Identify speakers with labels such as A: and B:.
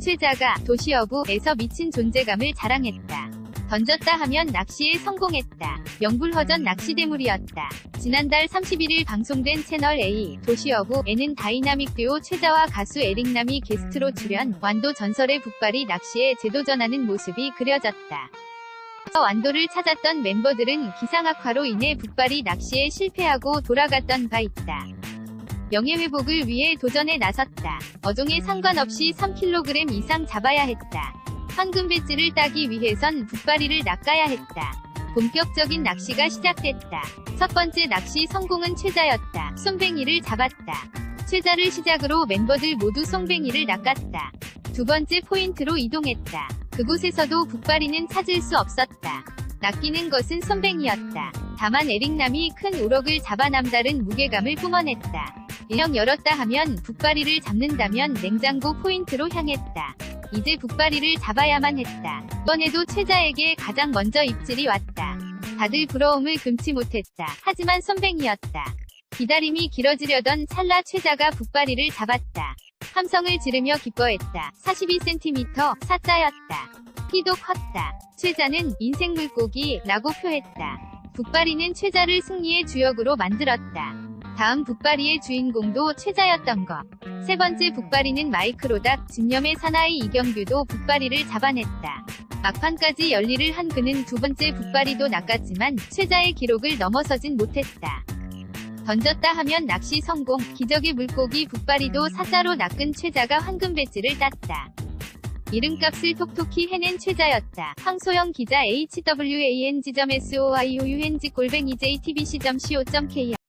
A: 최자가 도시어부에서 미친 존재감을 자랑했다. 던졌다 하면 낚시에 성공했다. 명불허전 낚시대물이었다. 지난달 31일 방송된 채널 A 도시어부에는 다이나믹 듀오 최자와 가수 에릭남이 게스트로 출연 완도 전설의 북발이 낚시에 재도전하는 모습이 그려졌다. 완도를 찾았던 멤버들은 기상악화로 인해 북발이 낚시에 실패하고 돌아갔던 바 있다. 명예회복을 위해 도전에 나섰다. 어종에 상관없이 3kg 이상 잡아야 했다. 황금 배지를 따기 위해선 북발이를 낚아야 했다. 본격적인 낚시가 시작됐다. 첫 번째 낚시 성공은 최자였다. 손뱅이를 잡았다. 최자를 시작으로 멤버들 모두 송뱅이를 낚았다. 두 번째 포인트로 이동했다. 그곳에서도 북발이는 찾을 수 없었다. 낚이는 것은 손뱅이였다. 다만 에릭남이 큰 우럭을 잡아 남다른 무게감을 뿜어냈다. 일령 열었다 하면 북발이를 잡는다면 냉장고 포인트로 향했다. 이제 북발이를 잡아야만 했다. 이번에도 최자에게 가장 먼저 입질이 왔다. 다들 부러움을 금치 못했다. 하지만 손뱅이였다. 기다림이 길어지려던 찰나 최자가 북발이를 잡았다. 함성을 지르며 기뻐했다. 42cm 사자였다. 키도 컸다. 최자는 인생 물고기라고 표했다. 북발이는 최자를 승리의 주역으로 만들었다. 다음 북발이의 주인공도 최자였던 것. 세 번째 북발이는 마이크로닥 진념의 사나이 이경규도 북발이를 잡아냈다. 막판까지 열일을 한 그는 두 번째 북발이도 낚았지만 최자의 기록을 넘어서진 못했다. 던졌다 하면 낚시 성공, 기적의 물고기 북발이도 사자로 낚은 최자가 황금 배지를 땄다. 이름값을 톡톡히 해낸 최자였다. 황소영 기자 hwang.soiung 골뱅이 jtbc.co.kr